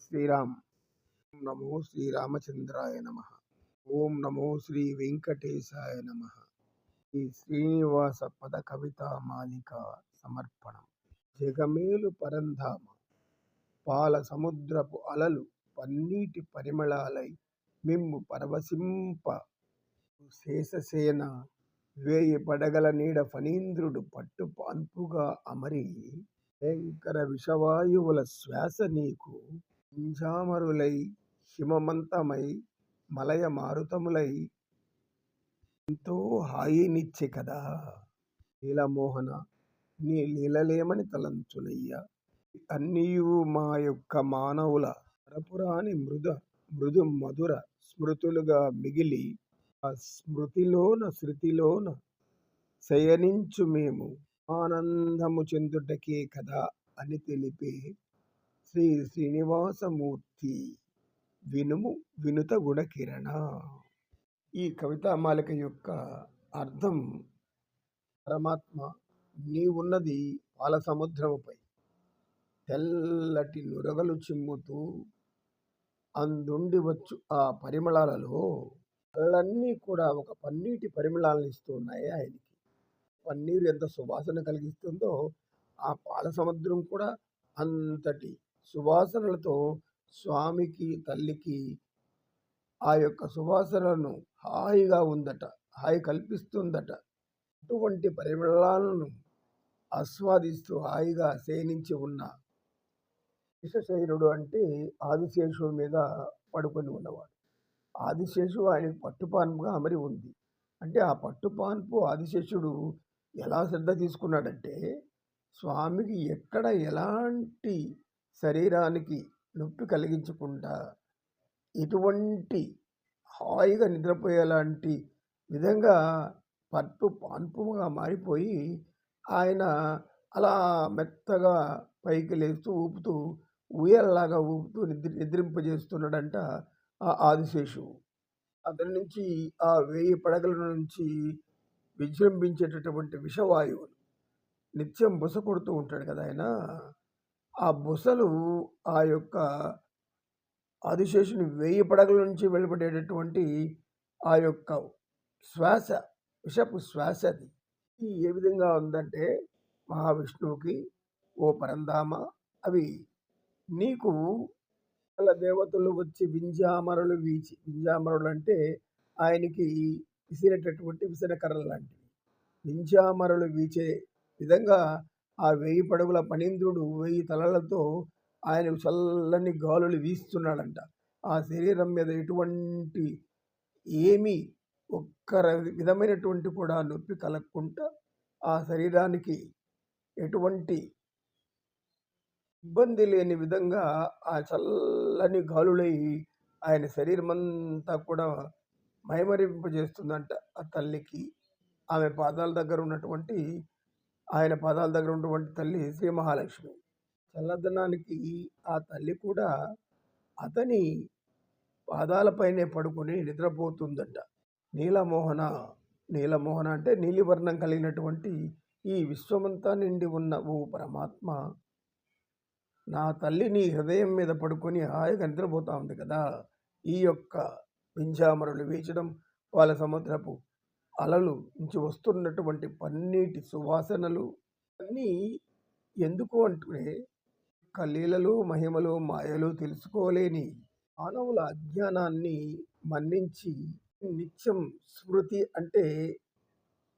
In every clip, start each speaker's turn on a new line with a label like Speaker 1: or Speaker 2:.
Speaker 1: శ్రీరామ్. ఓం నమో శ్రీరామచంద్రాయ నమ. ఓం నమో శ్రీ వెంకటేశాయ నమ. ఈ శ్రీనివాస పద కవితా మాలిక సమర్పణం. జగమేలు పరంధామ. పాల సముద్రపు అలలు పన్నీటి పరిమళాలై మిమ్ము పరవశింప. శేషసేన వేయి పడగల నీడ ఫణీంద్రుడు పట్టు పాన్పుగా అమరి. భయంకర విషవాయువుల శ్వాస నీకు పింజామరులై హిమమంతమై మలయ మారుతములై ఎంతో హాయినిచ్చే కదా! లీలమోహన నీ లీలలేమని తలంచునయ్యా. అన్నీయు మా యొక్క మానవుల పరపురాని మృద మృదు మధుర స్మృతులుగా మిగిలి ఆ స్మృతిలోన శృతిలోన శయనించు మేము ఆనందము చెందుటకే కదా అని తెలిపే శ్రీ శ్రీనివాసమూర్తి వినుము వినుత గుణకిరణ. ఈ కవితామాలిక యొక్క అర్థం పరమాత్మ నీవున్నది పాల సముద్రముపై తెల్లటి నురగలు చిమ్ముతూ అందుండి వచ్చు ఆ పరిమళాలలో. కళ్ళన్నీ కూడా ఒక పన్నీటి పరిమళాలను ఇస్తున్నాయి ఆయనకి. పన్నీరు ఎంత సువాసన కలిగిస్తుందో ఆ పాల సముద్రం కూడా అంతటి సువాసనలతో స్వామికి తల్లికి ఆ యొక్క సువాసనలను హాయిగా ఉందట హాయి కల్పిస్తుందట. అటువంటి పరిమళాలను ఆస్వాదిస్తూ హాయిగా శయనించి ఉన్న శేషశైలుడు అంటే ఆదిశేషువు మీద పడుకొని ఉన్నవాడు. ఆదిశేషువు ఆయనకు పట్టుపాన్పుగా అమరి ఉంది. అంటే ఆ పట్టుపాన్పు ఆదిశేషుడు ఎలా శ్రద్ధ తీసుకున్నాడంటే స్వామికి ఎక్కడ ఎలాంటి శరీరానికి నొప్పి కలిగించకుండా ఎటువంటి హాయిగా నిద్రపోయేలాంటి విధంగా పట్టు పాన్పుగా మారిపోయి ఆయన అలా మెత్తగా పైకి లేస్తూ ఊపుతూ ఊయల్లాగా ఊపుతూ నిద్ర నిద్రింపజేస్తున్నాడంట ఆ ఆదిశేషువు. అతని నుంచి ఆ వేయి పడగల నుంచి విజృంభించేటటువంటి విషవాయువులు. నిత్యం బుస కొడుతూ ఉంటాడు కదా ఆయన. ఆ బుసలు ఆ యొక్క ఆదిశేషుని వేయి పడగల నుంచి వెలువడేటటువంటి ఆ యొక్క శ్వాస విషపు శ్వాస అది. ఇది ఏ విధంగా ఉందంటే మహావిష్ణువుకి ఓ పరంధామ అవి నీకు వాళ్ళ దేవతలు వచ్చి వింజామరలు వీచి వింజామరలు అంటే ఆయనకి విసిరేటటువంటి విసనకర్రలు లాంటివి. వింజామరలు వీచే విధంగా ఆ వెయ్యి పడుగుల పనీంద్రుడు వెయ్యి తలలతో ఆయన చల్లని గాలులు వీస్తున్నాడంట. ఆ శరీరం మీద ఎటువంటి ఏమీ ఒక్క విధమైనటువంటి కూడా నొప్పి కలగకుండా ఆ శరీరానికి ఎటువంటి ఇబ్బంది లేని విధంగా ఆ చల్లని గాలులై ఆయన శరీరం అంతా కూడా మైమరింపజేస్తుందంట. ఆ తల్లికి ఆమె పాదాల దగ్గర ఉన్నటువంటి ఆయన పాదాల దగ్గర ఉన్నటువంటి తల్లి శ్రీ మహాలక్ష్మి. చల్లదనానికి ఆ తల్లి కూడా అతని పాదాలపైనే పడుకొని నిద్రపోతుందట. నీలమోహన నీలమోహన అంటే నీలివర్ణం కలిగినటువంటి ఈ విశ్వమంతా నిండి ఉన్న ఓ పరమాత్మ నా తల్లి నీ హృదయం మీద పడుకొని హాయిగా నిద్రపోతా ఉంది కదా. ఈ యొక్క పింఛామరులు వీచడం వాళ్ళ సముద్రపు అలలు నుంచి వస్తున్నటువంటి పన్నీటి సువాసనలు అన్నీ ఎందుకు అంటే కలీలలు మహిమలు మాయలు తెలుసుకోలేని మానవుల అజ్ఞానాన్ని మన్నించి నిత్యం స్మృతి అంటే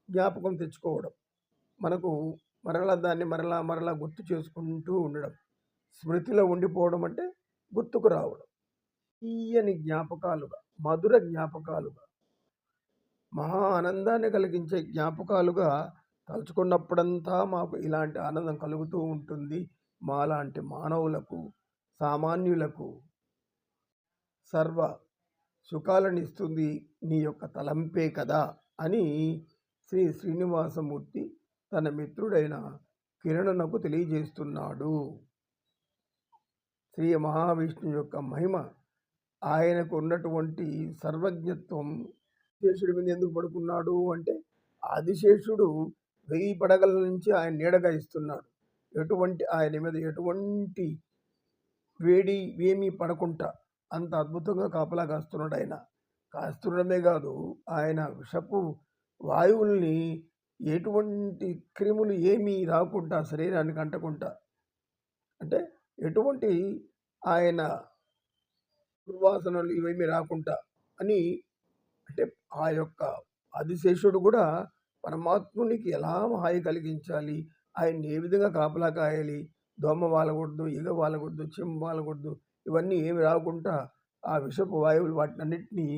Speaker 1: జ్ఞాపకం తెచ్చుకోవడం. మనకు మరలా దాన్ని మరలా మరలా గుర్తు చేసుకుంటూ ఉండడం. స్మృతిలో ఉండిపోవడం అంటే గుర్తుకు రావడం. తీయని జ్ఞాపకాలుగా మధుర జ్ఞాపకాలుగా మహా ఆనందాన్ని కలిగించే జ్ఞాపకాలుగా తలుచుకున్నప్పుడంతా మాకు ఇలాంటి ఆనందం కలుగుతూ ఉంటుంది. మాలాంటి మానవులకు సామాన్యులకు సర్వ సుఖాలను ఇస్తుంది నీ యొక్క తలంపే కదా అని శ్రీ శ్రీనివాసమూర్తి తన మిత్రుడైన కిరణునకు తెలియజేస్తున్నాడు. శ్రీ మహావిష్ణు యొక్క మహిమ ఆయనకు ఉన్నటువంటి సర్వజ్ఞత్వం శేషుడి మీద ఎందుకు పడుకున్నాడు అంటే ఆదిశేషుడు వెయ్యి పడగల నుంచి ఆయన నీడగా ఇస్తున్నాడు ఎటువంటి ఆయన మీద ఎటువంటి వేడి ఏమీ పడకుండా అంత అద్భుతంగా కాపలా కాస్తున్నాడు ఆయన. కాస్తుండడమే కాదు ఆయన విషపు వాయువుల్ని ఎటువంటి క్రిములు ఏమీ రాకుండా శరీరానికి అంటకుండా అంటే ఎటువంటి ఆయన దుర్వాసనలు ఇవేమీ రాకుండా అని అంటే ఆ యొక్క ఆదిశేషుడు కూడా పరమాత్మునికి ఎలా హాయి కలిగించాలి? ఆయన్ని ఏ విధంగా కాపలా కాయాలి? దోమ వాలకూడదు ఈగ వాలకూడదు చెంబు వాలకూడదు ఇవన్నీ ఏమి రాకుండా ఆ విషపు వాయువులు వాటినన్నింటినీ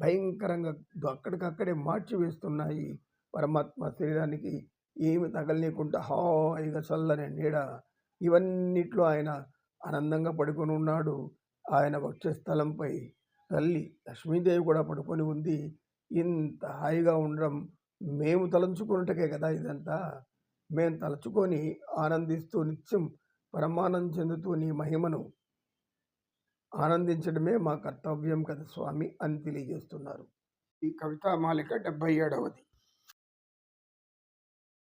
Speaker 1: భయంకరంగా అక్కడికక్కడే మార్చి వేస్తున్నాయి. పరమాత్మ శరీరానికి ఏమి తగలనీయకుండా హాయిగా చల్లని నీడ ఇవన్నిట్లో ఆయన ఆనందంగా పడుకొని ఉన్నాడు. ఆయన వక్షస్థలంపై తల్లి లక్ష్మీదేవి కూడా పడుకొని ఉంది. ఇంత హాయిగా ఉండడం మేము తలంచుకున్నట్టుకే కదా ఇదంతా. మేము తలుచుకొని ఆనందిస్తూ నిత్యం పరమానం చెందుతూ నీ మహిమను ఆనందించడమే మా కర్తవ్యం కదా స్వామి అని తెలియజేస్తున్నారు. ఈ కవితామాలిక డెబ్బై ఏడవది.